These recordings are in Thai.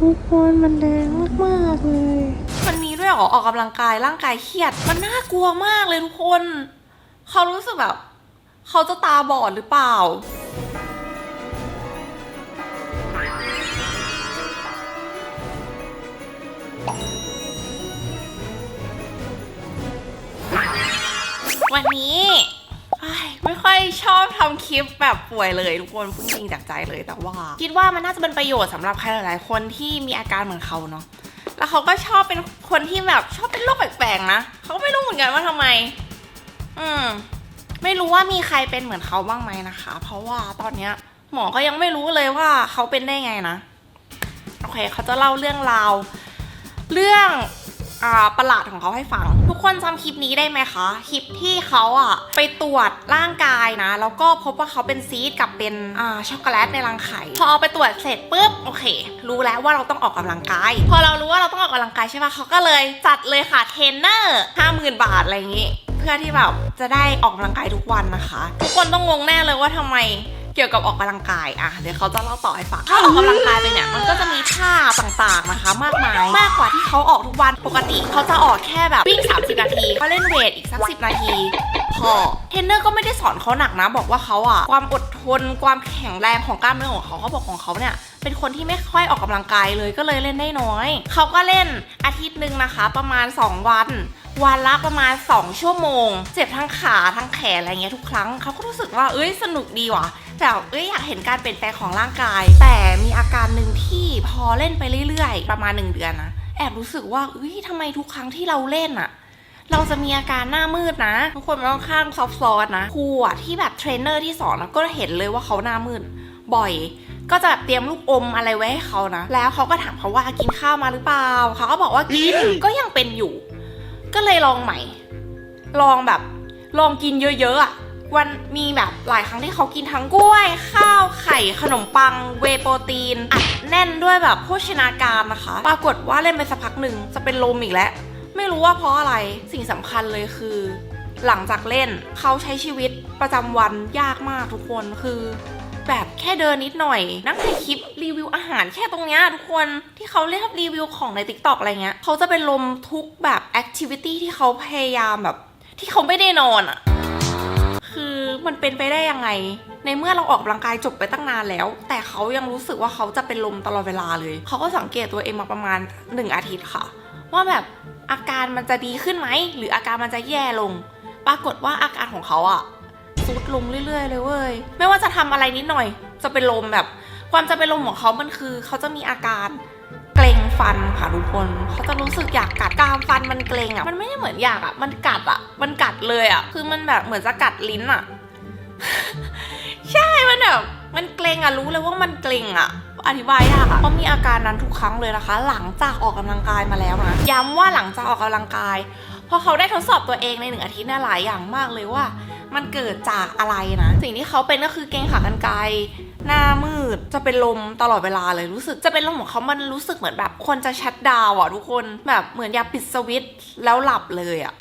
ทุกคนมันแดงมากๆเลยมันมีด้วยเหรอออกกำลังกายร่างกายเครียด มันน่ากลัวมากเลยทุกคน เขารู้สึกแบบ เขาจะตาบอดหรือเปล่าวันนี้ ค่อยชอบทำคลิปแบบป่วยเลยทุกคนพูดจริงจากใจเลยแต่ว่า คิดว่ามันน่าจะเป็นประโยชน์สำหรับใครหลายๆคนที่มีอาการเหมือนเขาเนาะแล้วเขาก็ชอบเป็นคนที่แบบชอบเป็นโรคแปลกๆนะเขาก็ไม่รู้เหมือนกันว่าทำไม อืมไม่รู้ว่ามีใครเป็นเหมือนเขาบ้างไหมนะคะ เพราะว่าตอนเนี้ย หมอก็ยังไม่รู้เลยว่าเขาเป็นได้ไงนะ โอเคเขาจะเล่าเรื่องราว เรื่อง ประหลาดของเขาให้ฟัง ทุกคนจำคลิปนี้ได้ไหมคะคลิปที่เขาอะไปตรวจร่างกายนะ แล้วก็พบว่าเขาเป็นซีดกับเป็นอ่าช็อกโกแลตในรังไข่พอเอาไปตรวจเสร็จปุ๊บโอเค รู้แล้วว่าเราต้องออกกำลังกาย พอเรารู้ว่าเราต้องออกกำลังกายใช่ปะเขาก็เลยจัดเลยค่ะเทรนเนอร์ห้าหมื่นบาทอะไรอย่างงี้ เพื่อที่แบบจะได้ออกกำลังกายทุกวันนะคะ ทุกคนต้องงงแน่เลยว่าทำไม กี่ยวกับออกกำลังกายอะเดี๋ยวเขาจะเล่าต่อให้ฟังถ้าออกกำลังกายไปเนี่ยมันก็จะมีท่าต่างๆนะคะ มากมายมากกว่าที่เขาออกทุกวันปกติเขาจะออกแค่แบบวิ่ง30 นาทีเขาเล่นเวทอีกสัก10นาทีพอเทรนเนอร์ก็ไม่ได้สอนเขาหนักนะ บอกว่าเขาอะความอดทนความแข็งแรงของกล้ามเนื้อของเขาเขาบอกของเขาเนี่ยเป็นคนที่ไม่ค่อยออกกำลังกายเลยก็เลยเล่นได้น้อย เขาก็เล่นอาทิตย์หนึ่งนะคะ ประมาณ 2 วัน วันละประมาณ 2 ชั่วโมง เจ็บทั้งขาทั้งแขนอะไรเงี้ยทุกครั้ง เขาก็รู้สึกว่าเอ้ยสนุกดีว่ะ แต่เอ้ยอยากเห็นการเปลี่ยนแปลงของร่างกาย แต่มีอาการหนึ่งที่พอเล่นไปเรื่อยๆ ประมาณ1เดือนนะแอบรู้สึกว่าเอ้ยทำไมทุกครั้งที่เราเล่นอะเราจะมีอาการหน้ามืดนะทุกคนไม่ต้องข้างซอฟต์ๆนะครูอะที่แบบเทรนเนอร์ที่สอนนะก็เห็นเลยว่าเขาหน้ามืดบ่อยก็จะแบบเตรียมลูกอมอะไรไว้ให้เขานะ แล้วเขาก็ถามเขาว่ากินข้าวมาหรือเปล่า เขาก็บอกว่ากิน ก็ยังเป็นอยู่ ก็เลยลองใหม่ ลองแบบ ลองกินเยอะๆอะ วันมีแบบหลายครั้งที่เขากินทั้งกล้วย ข้าวไข่ขนมปังเวโปรตีนอัดแน่นด้วยแบบโภชนาการนะคะ ปรากฏว่าเล่นไปสักพักหนึ่งจะเป็นลมอีกแล้ว ไม่รู้ว่าเพราะอะไรสิ่งสำคัญเลยคือ หลังจากเล่นเขาใช้ชีวิตประจำวันยากมากทุกคนคือแบบแค่เดินนิดหน่อย นั่งถ่ายคลิปรีวิวอาหารแค่ตรงเนี้ยทุกคนที่เขาเรียกรีวิวของใน t ิ k t o k อกอะไรเงี้ยเขาจะเป็นลมทุกแบบแอคทิวิตี้ที่เขาพยายามแบบ ที่เขาไม่ได้นอนอะ มันเป็นไปได้ยังไง ในเมื่อเราออกกำลังกายจบไปตั้งนานแล้ว แต่เขายังรู้สึกว่าเขาจะเป็นลมตลอดเวลาเลย เขาก็สังเกตตัวเองมาประมาณ 1 อาทิตย์ค่ะ ว่าแบบอาการมันจะดีขึ้นไหม หรืออาการมันจะแย่ลง ปรากฏว่าอาการของเขาอะซุดลงเรื่อย ๆ เลยเว้ย ไม่ว่าจะทำอะไรนิดหน่อย จะเป็นลมแบบ ความจะเป็นลมของเขามันคือ เขาจะมีอาการเกรงฟันค่ะทุกคน เขาจะรู้สึกอยากกัดกรามฟันมันเกรงอะมันไม่ได้เหมือนอยากอะมันกัดอะมันกัดเลยอะคือมันแบบเหมือนจะกัดลิ้นอะ ใช่มันแบบมันเกรงอะรู้เลยว่ามันเกรงอะอธิบายยากอะเพราะมีอาการนั้นทุกครั้งเลยนะคะ หลังจากออกกำลังกายมาแล้วนะย้ำว่าหลังจากออกกำลังกายเพราะเขาได้ทดสอบตัวเองในหนึ่งอาทิตย์เนี่ยหลายอย่างมากเลยว่า มันเกิดจากอะไรนะ สิ่งที่เขาเป็นก็คือเกรงขากรรไกรหน้ามืดจะเป็นลมตลอดเวลาเลยรู้สึกจะเป็นลมของเขามันรู้สึกเหมือนแบบคนจะชัดดาวอะทุกคนแบบเหมือนอยากปิดสวิตช์แล้วหลับเลยอะ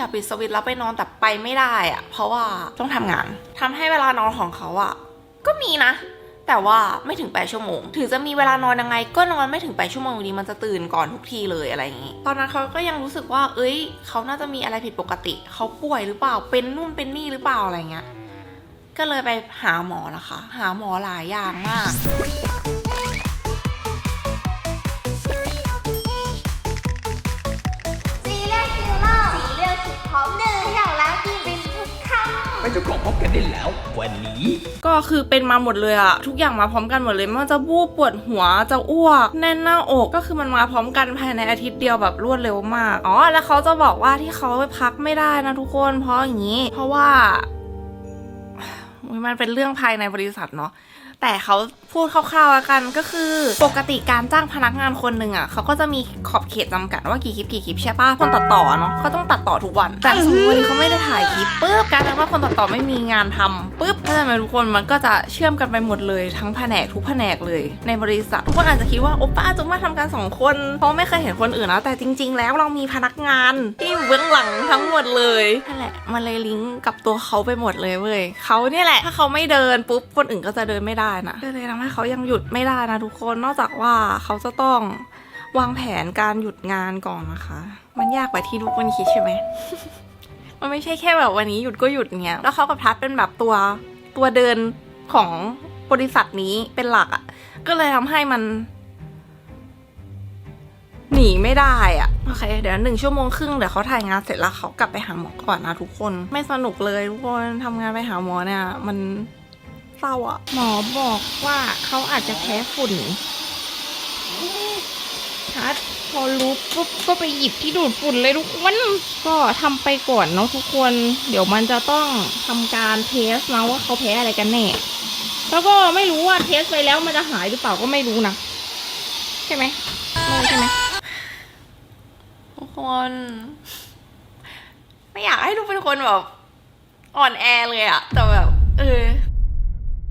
อยากปิดสวิตช์แล้วไปนอนแต่ไปไม่ได้อะเพราะว่าต้องทำงานทำให้เวลานอนของเขาอะก็มีนะ แต่ว่าไม่ถึง 8 ชั่วโมง ถึงจะมีเวลานอนยังไง ก็นอนไม่ถึง 8 ชั่วโมงอยู่ดีมันจะตื่นก่อนทุกทีเลยอะไรอย่างงี้ ตอนนั้นเขาก็ยังรู้สึกว่า เอ้ย เขาน่าจะมีอะไรผิดปกติ เขาป่วยหรือเปล่า เป็นนู่นเป็นนี่หรือเปล่าอะไรเงี้ย ก็เลยไปหาหมอนะคะ หาหมอหลายอย่างมาก บกันได้แล้ว วันนี้ ก็คือเป็นมาหมดเลยอะทุกอย่างมาพร้อมกันหมดเลยไม่ว่าจะบูบปวดหัวจะอ้วก แน่นหน้าอกก็คือมันมาพร้อมกันภายในอาทิตย์เดียวแบบรวดเร็วมากอ๋อแล้วเขาจะบอกว่าที่เขาไปพักไม่ได้นะทุกคนเพราะอย่างนี้ เพราะว่ามันเป็นเรื่องภายในบริษัทเนาะแต่เขา พูดคร่าวๆแล้วกันก็คือปกติการจ้างพนักงานคนหนึ่งอะเขาก็จะมีขอบเขตจำกัดว่ากี่คลิปกี่คลิปใช่ปะคนตัดต่อเนาะเขาต้องตัดต่อทุกวัน แต่สมมติวันนี้เขาไม่ได้ถ่ายคลิปปุ๊บกลารเป็นว่าคนตัดต่อไม่มีงานทำปุ๊บเข้าใจไหมทุกคนมันก็จะเชื่อมกันไปหมดเลยทั้งแผนกทุกแผนกเลย ในบริษัททุกคนอาจจะคิดว่าโอป้าจะมาทำการสองคนเพราะไม่เคยเห็นคนอื่นนะแต่จริง ๆ แล้วเรามีพนักงานที่อยู่เบื้องหลังทั้งหมดเลยนั่นแหละมันเลยลิงก์กับตัวเขาไปหมดเลยเว้ยเขาเนี่ยแหละถ้าเขาไม่เดินปุ๊บคนอื่นก็จะเดินไม่ได้ได้นะก็เลยทำให้เขายังหยุดไม่ได้นะทุกคน นอกจากว่าเขาจะต้องวางแผนการหยุดงานก่อนนะคะ มันยากกว่าที่ทุกคนคิดใช่ไหม มันไม่ใช่แค่แบบวันนี้หยุดก็หยุดเงี้ยแล้วเขากับทัศเป็นแบบตัวตัวเดินของบริษัทนี้เป็นหลักอะ่ะ ก็เลยทำให้มัน หนีไม่ได้อะโอเค เดี๋ยวหนึ่งชั่วโมงครึ่งเดี๋ยวเขาถ่ายงานเสร็จแล้วเขากลับไปหาหมอก่อนนะทุกคน ไม่สนุกเลยทุกคนทำงานไปหาหมอเนี่ย มัน เศร้าอะหมอบอกว่าเขาอาจจะแพ้ฝุ่นทัดพอรู้ปุ๊บก็ไปหยิบที่ดูดฝุ่นเลยทุกคนก็ทำไปก่อนเนาะทุกคน เดี๋ยวมันจะต้องทำการเทสนะว่าเขาแพ้อะไรกันแน่ แล้วก็ไม่รู้ว่าเทสไปแล้วมันจะหายหรือเปล่าก็ไม่รู้นะใช่ไหมไม่ใช่ไหมทุกคน ไม่อยากให้ทุกเป็นคนแบบอ่อนแอเลยอะแต่แบบ เออ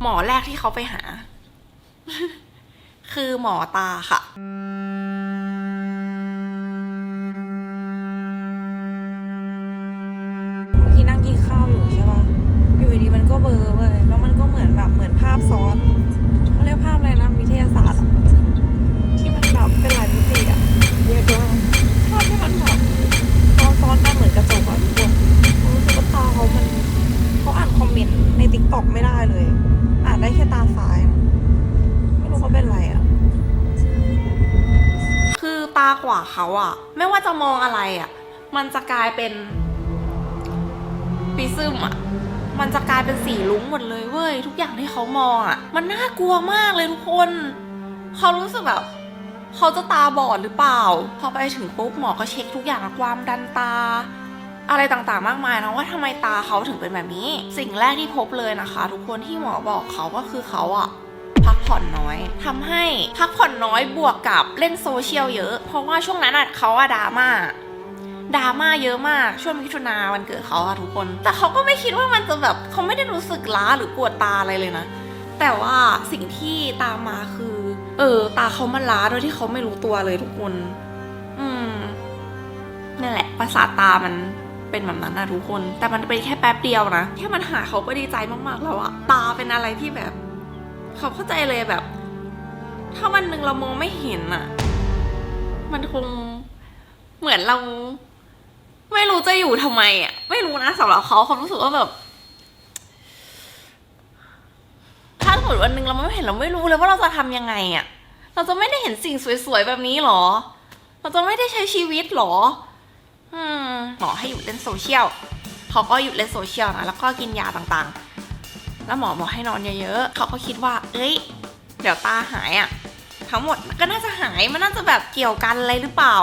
หมอแรกที่เขาไปหา คือหมอตาค่ะาขวาเขาอะไม่ว่าจะมองอะไรอะมันจะกลายเป็นปีซึมอะมันจะกลายเป็นสีลุ้งหมดเลยเว้ยทุกอย่างที่เขามองอะมันน่ากลัวมากเลยทุกคนเขารู้สึกแบบเขาจะตาบอดหรือเปล่า พอไปถึงปุ๊บหมอก็เช็คทุกอย่างความดันตา อะไรต่างๆมากมายนะว่าทำไมตาเขาถึงเป็นแบบนี้ สิ่งแรกที่พบเลยนะคะ ทุกคนที่หมอบอกเขาก็คือเขาอะ พักผ่อนน้อยทำให้พักผ่อนน้อยบวกกับเล่นโซเชียลเยอะ เพราะว่าช่วงนั้นเขาอะดราม่าดราม่าเยอะมากช่วงมิถุนาวันเกิดเขาอะทุกคน แต่เขาก็ไม่คิดว่ามันจะแบบเขาไม่ได้รู้สึกล้าหรือปวดตาอะไรเลยนะ แต่ว่าสิ่งที่ตามมาคือ เออ ตาเขามันล้าโดยที่เขาไม่รู้ตัวเลยทุกคน อืมนั่นแหละประสาทตามันเป็นแบบนั้นนะทุกคน แต่มันเป็นแค่แป๊บเดียวนะ แค่มันหายเขาก็ดีใจมากๆแล้วอะตาเป็นอะไรที่แบบ เขาเข้าใจเลยแบบ ถ้าวันหนึ่งเรามองไม่เห็นอะมันคงเหมือนเรา ไม่รู้จะอยู่ทำไมอะไม่รู้นะสำหรับเขาเขารู้สึกว่าแบบ ถ้าสมมติวันหนึ่งเราไม่เห็นเราไม่รู้เลยว่าเราจะทำยังไงอะเราจะไม่ได้เห็นสิ่งสวยๆแบบนี้หรอ เราจะไม่ได้ใช้ชีวิตหรออืมหมอให้หยุดเล่นโซเชียลเขาก็หยุดเล่นโซเชียลนะแล้วก็กินยาต่างๆ แล้วหมอบอกให้นอนเยอะๆเขาก็คิดว่า เอ้ย เดี๋ยวตาหายอะ่ะ ทั้งหมดก็น่าจะหายมันน่าจะแบบเกี่ยวกันอะไรหรือเปล่า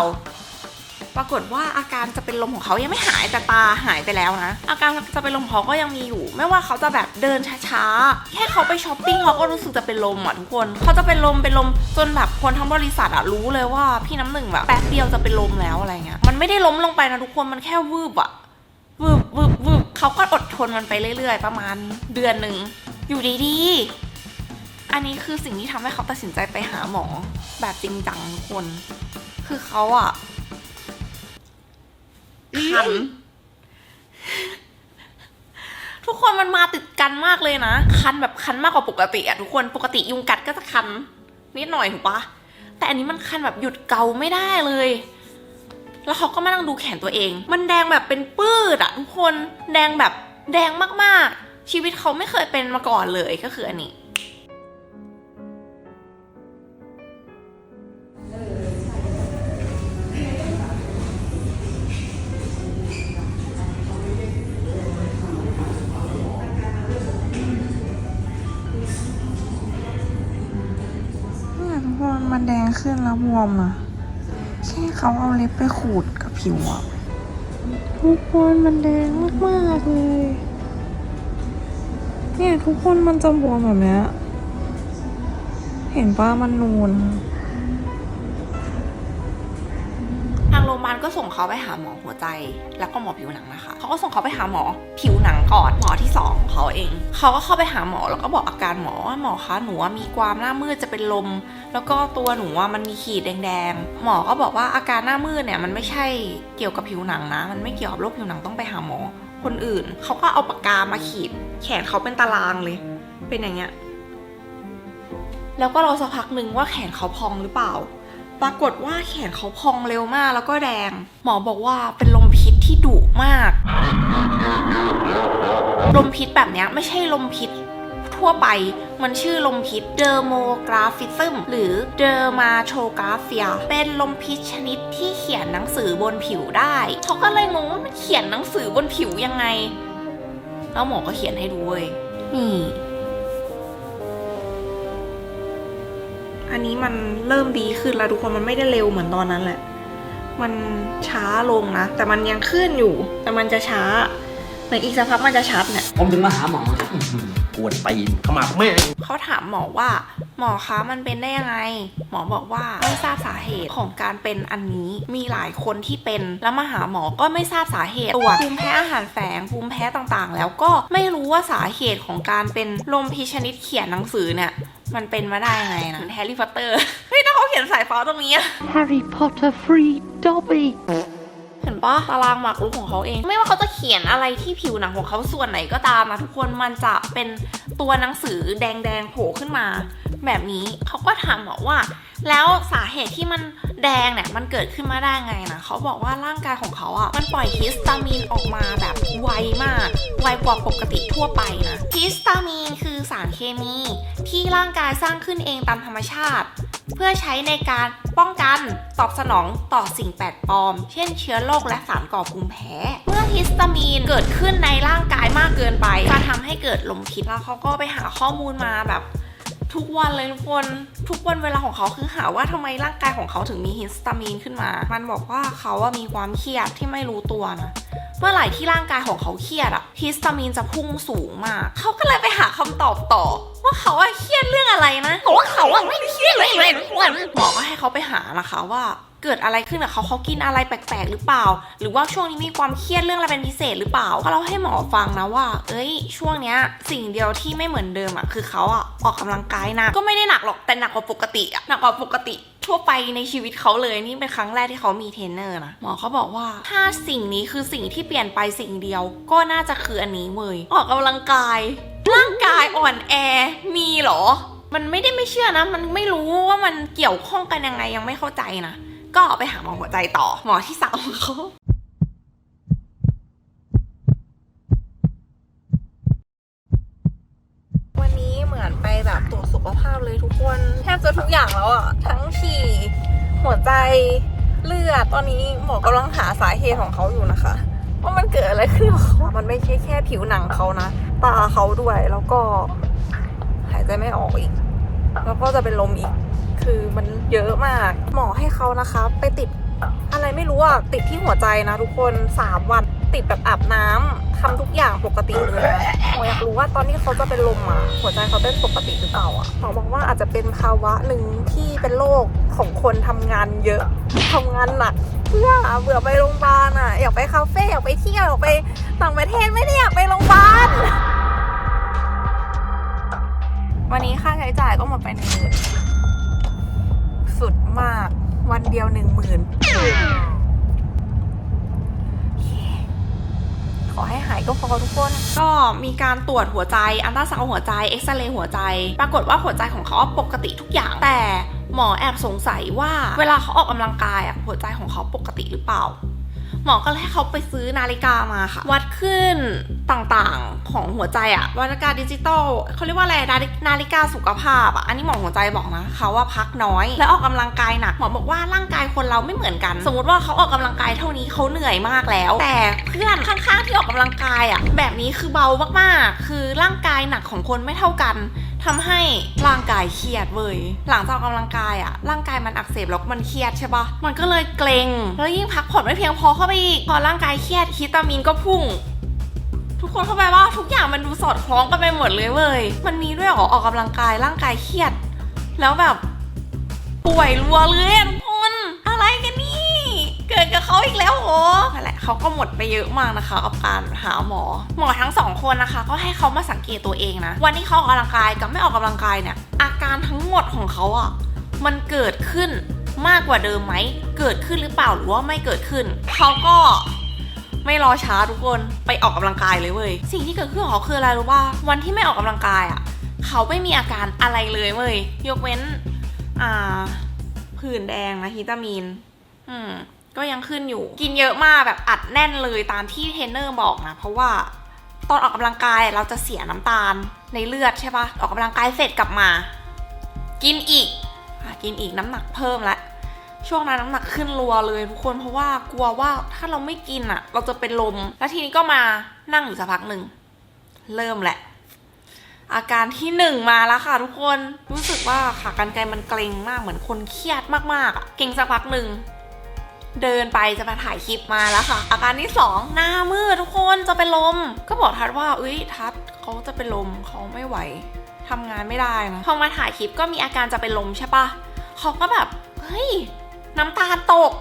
ปรากฏว่าอาการจะเป็นลมของเขายังไม่หายแต่ตาหายไปแล้วนะ อาการจะเป็นลมของเขาก็ยังมีอยู่ ไม่ว่าเขาจะแบบเดินช้าๆ แค่เขาไปช้อปปิ้งเขาก็รู้สึกจะเป็นลมอะทุกคนเขาจะเป็นลมเป็นลมจนแบบคนทั้งบริษัทอะรู้เลยว่าพี่น้ำหนึ่งแบบแป๊บเดียวจะเป็นลมแล้วอะไรเงี้ยมันไม่ได้ล้มลงไปนะทุกคนมันแค่วืบอะ วืบวืบวืบเขาก็อดทนมันไปเรื่อย ๆ ประมาณเดือนหนึ่งอยู่ดีๆ อันนี้คือสิ่งที่ทำให้เขาตัดสินใจไปหาหมอ แบบจริงจังทุกคน คือเขาอะคันทุกคนมันมาติดกันมากเลยนะ คันแบบคันมากกว่าปกติอะทุกคนปกติยุงกัดก็จะคันนิดหน่อยถูกปะแต่อันนี้มันคันแบบหยุดเกาไม่ได้เลย แล้วเขาก็มานั่งดูแขนตัวเอง มันแดงแบบเป็นปื้ดอะทุกคน แดงแบบแดงมากๆ ชีวิตเขาไม่เคยเป็นมาก่อนเลยก็คืออันนี้นี่ทุกคนมันแดงขึ้นแล้วบวมอะ เขาเอาเล็บไปขูดกับผิวอะทุกคนมันแดงมากๆเลย เนี่ยทุกคนมันจะบวมแบบเนี้ย เห็นป้ามันนูนทางโรงพยาบาลก็ส่งเขาไปหาหมอหัวใจ แล้วก็หมอผิวหนังนะคะ เขาก็ส่งเขาไปหาหมอ ผิวหนังก่อนหมอที่สองเขาเอง เขาก็เข้าไปหาหมอแล้วก็บอกอาการหมอว่าหมอคะหนูมีความหน้ามืดจะเป็นลม แล้วก็ตัวหนูว่ามันมีขีดแดงๆ หมอก็บอกว่าอาการหน้ามืดเนี่ยมันไม่ใช่เกี่ยวกับผิวหนังนะ มันไม่เกี่ยวกับโรคผิวหนังต้องไปหาหมอ คนอื่น เขาก็เอาปากกามาขีด แขนเขาเป็นตารางเลย เป็นอย่างเงี้ยแล้วก็รอสักพักหนึ่งว่าแขนเขาพองหรือเปล่า ปรากฏว่าแขนเขาพองเร็วมากแล้วก็แดง หมอบอกว่าเป็นลมพิ ที่ดุมาก ลมพิษแบบนี้ไม่ใช่ลมพิษทั่วไป มันชื่อลมพิษเดอร์โมกราฟิซึมหรือเดอร์มาโทกราฟีย เป็นลมพิษชนิดที่เขียนหนังสือบนผิวได้ เขาก็เลยงงว่ามันเขียนหนังสือบนผิวยังไง แล้วหมอก็เขียนให้ดูเว้ย นี่ อันนี้มันเริ่มดีขึ้นแล้วทุกคนมันไม่ได้เร็วเหมือนตอนนั้นแหละ มันช้าลงนะ แต่มันยังขึ้นอยู่ แต่มันจะช้าเหมือนอีกสักพักมันจะชัดเนี่ย ผมถึงมาหาหมออื้อหือกวนตีนขมับแม่งเขาถามหมอว่า หมอคะมันเป็นได้ยังไง หมอบอกว่าไม่ทราบสาเหตุของการเป็นอันนี้มีหลายคนที่เป็นแล้วมาหาหมอก็ไม่ทราบสาเหตุตรวจภูมิแพ้อาหารแฝงภูมิแพ้ต่างๆ แล้วก็ไม่รู้ว่าสาเหตุของการเป็นลมพิษชนิดเขียนหนังสือเนี่ยมันเป็นมาได้ยังไงนะเหมือนแฮร์รี่พอตเตอร์เฮ้ยถ้าเขาเขียนสายฟ้าตรงนี้อะ Harry Potter free Dobby. เเห็นปะตารางหมากรุกของเขาเอง ไม่ว่าเขาจะเขียนอะไรที่ผิวหนังของเขาส่วนไหนก็ตามนะทุกคนมันจะเป็นตัวหนังสือแดงๆโผล่ขึ้นมา แบบนี้เขาก็ถามหมอว่า แล้วสาเหตุที่มัน แดงเนี่ยมันเกิดขึ้นมาได้ไงนะเขาบอกว่าร่างกายของเขาอะ่ะมันปล่อยฮิสตามีนออกมาแบบไวมาก ไวกว่าปกติทั่วไปนะฮิสตามีนคือสารเคมีที่ร่างกายสร้างขึ้นเองตามธรรมชาติ เพื่อใช้ในการป้องกันตอบสนองต่อสิ่งแปลกปลอม เช่นเชื้อโรคและสารก่อภูมิแพ้ เมื่อฮิสตามีนเกิดขึ้นในร่างกายมากเกินไปจะทำให้เกิดลมพิษแล้วเขาก็ไปหาข้อมูลมาแบบ ทุกวันเลยทุกคนทุกวันเวลาของเขาคือหาว่าทำไมร่างกายของเขาถึงมีฮิสตามีนขึ้นมา มันบอกว่าเขาว่ามีความเครียดที่ไม่รู้ตัวนะเมื่อไหร่ที่ร่างกายของเขาเครียดอะฮิสตามีนจะพุ่งสูงมาก เขาก็เลยไปหาคำตอบต่อ ว่าเขาอะเครียดเรื่องอะไรนะว่าเขาอะไม่เครียดเลยเลยหมอก็ให้เขาไปหานะคะว่า เกิดอะไรขึ้นกับเขาเขากินอะไรแปลกๆ หรือเปล่า หรือว่าช่วงนี้มีความเครียดเรื่องอะไรเป็นพิเศษหรือเปล่าก็เราให้หมอฟังนะว่า เอ้ย ช่วงเนี้ยสิ่งเดียวที่ไม่เหมือนเดิมอะคือเขาอะออกกำลังกายหนะก็ไม่ได้หนักหรอกแต่หนักกว่าปกติอะหนักกว่าปกติทั่วไปในชีวิตเขาเลยนี่เป็นครั้งแรกที่เขามีเทรนเนอร์นะหมอเขาบอกว่าถ้าสิ่งนี้คือสิ่งที่เปลี่ยนไปสิ่งเดียว ก็น่าจะคืออันนี้เว้ยออกกำลังกาย ร่างกายอ่อนแอมีหรอ มันไม่ได้ไม่เชื่อนะ มันไม่รู้ว่ามันเกี่ยวข้องกันยังไงยังไม่เข้าใจนะ ก็ไปหาหมอหัวใจต่อหมอที่สามของเขาวันนี้เหมือนไปแบบตรวจสุขภาพเลยทุกคนแทบจะทุกอย่างแล้วอะทั้งฉี่หัวใจเลือดตอนนี้หมอกำลังหาสาเหตุของเขาอยู่นะคะว่ามันเกิดอะไรขึ้นกับเขามันไม่ใช่แค่ผิวหนังเขานะ ตาเขาด้วยแล้วก็หายใจไม่ออกอีก แล้วก็จะเป็นลมอีก คือมันเยอะมาก หมอให้เขานะคะ ไปติดอะไรไม่รู้อะติดที่หัวใจนะทุกคน3วันติดแบบอาบน้ำทำทุกอย่างปกติเลยนะหมออยากรู้ว่าตอนที่เขาจะเป็นลมอะหัวใจเขาเต้นปกติหรือเปล่าอะหมอบอกว่าอาจจะเป็นภาวะหนึ่งที่เป็นโรคของคนทำงานเยอะทำงานหนักเพื่อเบื่อไปโรงพยาบาลอะอยากไปคาเฟ่อยากไปเที่ยวอยากไปต่างประเทศไม่ได้อยากไปโรงพยาบาลวันนี้ค่าใช้จ่ายก็หมดไปหนึ่งหมื่น สุดมาก วันเดียวหนึ่งหมื่นขอให้หายก็พอทุกคน ก็มีการตรวจหัวใจ อันตราซาวหัวใจ เอ็กซเรย์หัวใจ ปรากฏว่าหัวใจของเขาปกติทุกอย่าง แต่หมอแอบสงสัยว่า เวลาเขาออกกำลังกายอะหัวใจของเขาปกติหรือเปล่า หมอก็เลยให้เขาไปซื้อนาฬิกามาค่ะ วัดขึ้นต่างๆของหัวใจอะนาฬิกาดิจิตอลเขาเรียกว่าอะไรนาฬินาฬิกาสุขภาพอะอันนี้หมอหัวใจบอกนะเขาว่าพักน้อย และออกกำลังกายหนักหมอบอกว่าร่างกายคนเราไม่เหมือนกัน สมมติว่าเขาออกกำลังกายเท่านี้เขาเหนื่อยมากแล้ว แต่เพื่อนข้างๆที่ออกกำลังกายอะแบบนี้คือเบามากๆ คือร่างกายหนักของคนไม่เท่ากัน ทำให้ร่างกายเครียดเว้ยหลังจากออกกำลังกายอะร่างกายมันอักเสบแล้วมันเครียดใช่ปะมันก็เลยเกร็งแล้วยิ่งพักผ่อนไม่เพียงพอเข้าไปอีกพอร่างกายเครียดฮิตามินก็พุ่งทุกคนเข้าไปว่าทุกอย่างมันดูสอดคล้องกันไปหมดเลยเว้ย มันมีด้วยเหรอออกกำลังกายร่างกายเครียด แล้วแบบป่วยรัวเลยทุกคนอะไรกันนี่ เกิดกับเขาอีกแล้วเหนั่นแหละเขาก็หมดไปเยอะมากนะคะกับการหาหมอ หมอทั้งสองคนนะคะ ก็ให้เขามาสังเกตตัวเองนะ วันที่เขาออกกำลังกายกับไม่ออกกำลังกายเนี่ย อาการทั้งหมดของเขาอะมันเกิดขึ้นมากกว่าเดิมไหม เกิดขึ้นหรือเปล่าหรือว่าไม่เกิดขึ้น เขาก็ไม่รอช้าทุกคนไปออกกำลังกายเลยเว้ย สิ่งที่เกิดขึ้นของเขาคืออะไรรู้ป่ะวันที่ไม่ออกกำลังกายอะเขาไม่มีอาการอะไรเลยเว้ย ยกเว้น อ่าผื่นแดงนะฮิตามีน อืม ก็ยังขึ้นอยู่ กินเยอะมากแบบอัดแน่นเลยตามที่เทรนเนอร์บอกนะ เพราะว่าตอนออกกำลังกายเราจะเสียน้ำตาลในเลือดใช่ปะออกกำลังกายเสร็จกลับมา กินอีกกินอีกน้ำหนักเพิ่มละช่วงนั้นน้ำหนักขึ้นรัวเลยทุกคนเพราะว่ากลัวว่าถ้าเราไม่กินอะ เราจะเป็นลม แล้วทีนี้ก็มานั่งอยู่สักพักหนึ่งเริ่มแหละ อาการที่หนึ่งมาแล้วค่ะทุกคนรู้สึกว่าขากรรไกรมันเกร็งมากเหมือนคนเครียดมากๆอะเก่งสักพักหนึ่ง เดินไปจะมาถ่ายคลิปมาแล้วค่ะ อาการที่สองหน้ามืดทุกคนจะเป็นลม ก็บอกทัดว่าเอ้ยทัดเขาจะเป็นลมเขาไม่ไหวทำงานไม่ได้นะพอมาถ่ายคลิปก็มีอาการจะเป็นลมใช่ปะเขาก็แบบเฮ้ยน้ำตาลตก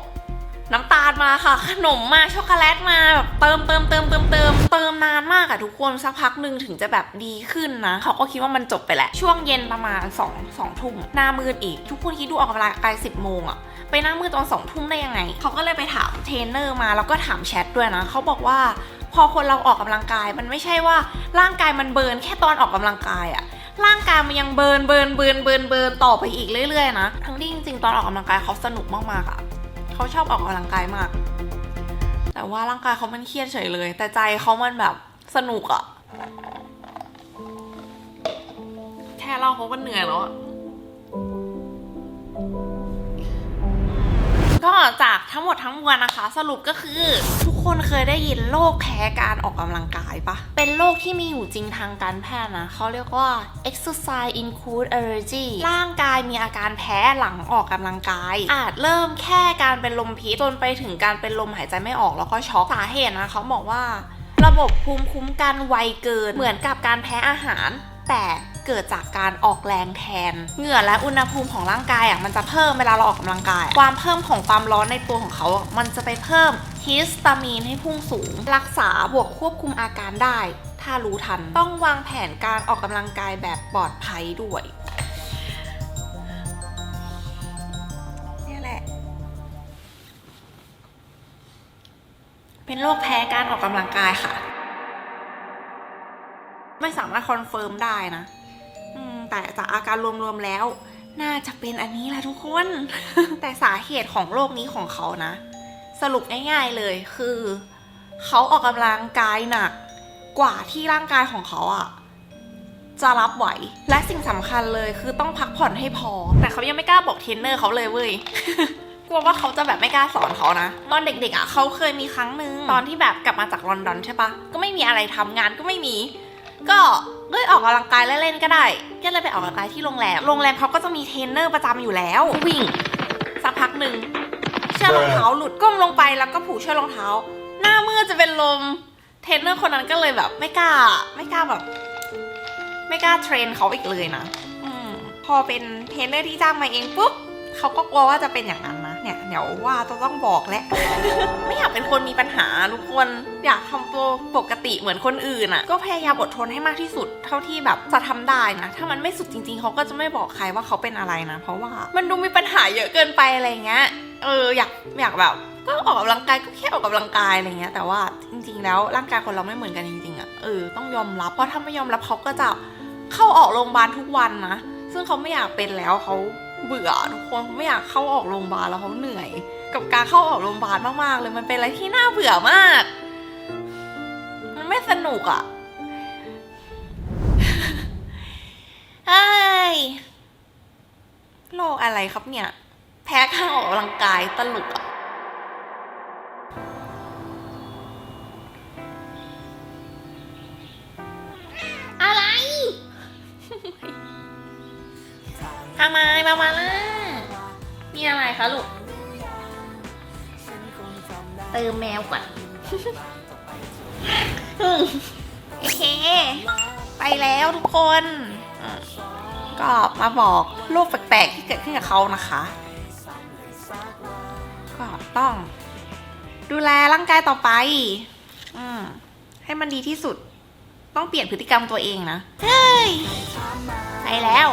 น้ำตาลมาค่ะ ขนมมาช็อกโกแลตมาแบบเติมเติมเติมเติมเติมเติมนานมากอะทุกคนสักพักหนึ่งถึงจะแบบดีขึ้นนะเขาก็คิดว่ามันจบไปแหละ ช่วงเย็นประมาณ2องสองทุ่มหน้ามืดอีก ทุกคนคิดดูออกกำลังกายสิบโมงอะไปหน้ามืดตอนสองทุ่มได้ยังไงเขาก็เลยไปถามเทรนเนอร์มาแล้วก็ถามแชทด้วยนะเขาบอกว่า พอคนเราออกกำลังกายมันไม่ใช่ว่าร่างกายมันเบิร์นแค่ตอนออกกำลังกายอะร่างกายมันยังเบิร์นเบิร์นเบิร์นเบิร์นเบิร์นต่อไปอีกเรื่อยๆนะทั้งที่จริงๆตอนออกกำลังกายเขาสนุกมากๆอะ เขาชอบออกกำลังกายมาก แต่ว่าร่างกายเขามันเครียดเฉยเลย แต่ใจเขามันแบบสนุกอะแค่เล่าเขาก็เหนื่อยแล้วอะ ก็จากทั้งหมดทั้งมวลนะคะ สรุปก็คือ ทุกคนเคยได้ยินโรคแพ้การออกกำลังกายปะเป็นโรคที่มีอยู่จริงทางการแพทย์นะเขาเรียกว่า exercise induced allergy ร่างกายมีอาการแพ้หลังออกกำลังกาย อาจเริ่มแค่การเป็นลมพิษจนไปถึงการเป็นลมหายใจไม่ออกแล้วก็ช็อกสาเหตุนะเขาบอกว่า ระบบภูมิคุ้มกันไวเกินเหมือนกับการแพ้อาหาร แต่เกิดจากการออกแรงแทน เหงื่อและอุณหภูมิของร่างกายอะมันจะเพิ่มเวลาเราออกกำลังกาย ความเพิ่มของความร้อนในตัวของเขา มันจะไปเพิ่มฮิสตามีนให้พุ่งสูง รักษาบวกควบคุมอาการได้ ถ้ารู้ทัน ต้องวางแผนการออกกำลังกายแบบปลอดภัยด้วยเนี่ยแหละเป็นโรคแพ้การออกกำลังกายค่ะ ไม่สามารถคอนเฟิร์มได้นะแต่จากอาการรวมๆแล้ว น่าจะเป็นอันนี้แหละทุกคน แต่สาเหตุของโรคนี้ของเขานะ สรุปง่ายๆเลยคือ เขาออกกำลังกายหนักกว่าที่ร่างกายของเขาอะจะรับไหว และสิ่งสำคัญเลยคือต้องพักผ่อนให้พอ แต่เขายังไม่กล้าบอกเทรนเนอร์เขาเลยเว้ยกลัวว่าเขาจะแบบไม่กล้าสอนเขานะ ตอนเด็กๆอะเขาเคยมีครั้งหนึ่งตอนที่แบบกลับมาจากลอนดอนใช่ปะก็ไม่มีอะไรทำงานก็ไม่มี ก็เอ้ยออกกำลังกายเล่นๆก็ได้ ก็เลยไปออกกำลังกายที่โรงแรม โรงแรมเขาก็จะมีเทรนเนอร์ประจำอยู่แล้ว วิ่งสักพักหนึ่งเชือกรองเท้าหลุดก้มลงไปแล้วก็ผูกเชือกรองเท้า หน้ามืดจะเป็นลม เทรนเนอร์คนนั้นก็เลยแบบ ไม่กล้า ไม่กล้าแบบ ไม่กล้าเทรนเขาอีกเลยนะอพอเป็นเทรนเนอร์ที่จ้างมาเองปุ๊บเขาก็กลัวว่าจะเป็นอย่างนั้น เนี่ยเดี๋ยวว่าจะต้องบอกแหละ ไม่อยากเป็นคนมีปัญหาทุกคนอยากทำตัวปกติเหมือนคนอื่นอะ่ะ ก็พยายามอดทนให้มากที่สุดเท่าที่แบบจะทำได้นะ ถ้ามันไม่สุดจริง ๆ เขาก็จะไม่บอกใครว่าเขาเป็นอะไรนะ เพราะว่ามันดูมีปัญหาเยอะเกินไปอะไรเงี้ยเอออยากอยากแบบก็ออกกำลังกายก็แค่ออกกำลังกายอะไรเงี้ยแต่ว่าจริง ๆ แล้วร่างกายคนเราไม่เหมือนกันจริงๆอะ่ะเออต้องยอมรับเพราะถ้าไม่ยอมรับเขาก็จะเข้าออกโรงพยาบาลทุกวันนะซึ่งเขาไม่อยากเป็นแล้วเขา เบื่อทุกคนไม่อยากเข้าออกโรงพยาบาลแล้วเขาเหนื่อย กับการเข้าออกโรงพยาบาลมากๆเลยมันเป็นอะไรที่น่าเบื่อมาก มันไม่สนุกอะ่ะไอ้โรคอะไรครับเนี่ย แพ้ข้างออกกำลังกายตลกอะ่ะ ทำไมมามาล่ะมีอะไรคะลูก เติมแมวก่อน โอเค ไปแล้วทุกคน ก็มาบอกโรคแปลกๆที่เกิดขึ้นกับเขานะคะ ก็ต้อง ดูแลร่างกายต่อไป อืมให้มันดีที่สุด ต้องเปลี่ยนพฤติกรรมตัวเองนะ เฮ้ย ไปแล้ว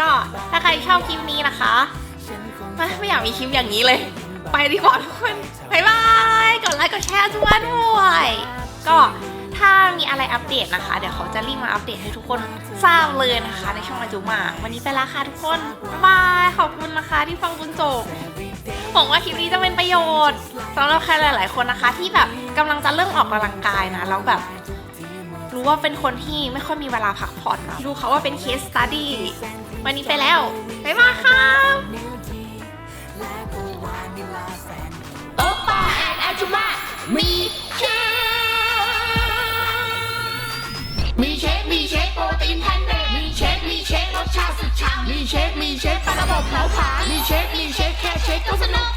ก็ถ้าใครชอบคลิปนี้นะคะไม่ไม่อยากมีคลิปอย่างนี้เลย ไปดีกว่าทุกคนบายบายกดไลค์กดแชร์ทุกวันด้วยก็ถ้ามีอะไรอัปเดตนะคะ เดี๋ยวเขาจะรีบมาอัปเดตให้ทุกคนทราบเลยนะคะ ในช่องอาจุมา วันนี้ไปละค่ะทุกคนบ๊ายบายขอบคุณนะคะที่ฟังจนจบหวังว่าคลิปนี้จะเป็นประโยชน์สำหรับใครหลาย ๆ คนนะคะ ที่แบบกำลังจะเริ่มออกกำลังกายนะแล้วแบบ รู้ว่าเป็นคนที่ไม่ค่อยมีเวลาพักผ่อนนะดูเขาว่าเป็นเคสสตัดดี้วันนี้ไปแล้วบ๊ายบายค่ะโอป้าแอนอาจุมามีเชคมีเชคมีเชคโปรตีนแพนเบกมีเชคมีเชครสชาติสุดฉ่ำมีเชคมีเชคปลาระบบเผาผลาญมีเชคมีเชคแค่เชคก็สนุก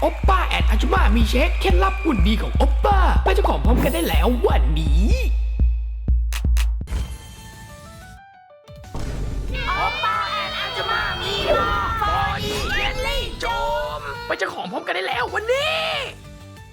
โอปป้าแอนอาจุมามีเช็คเคล็ดลับหุ่นดีของโอปป้าไปเจ้าของพร้อมกันได้แล้ววันนี้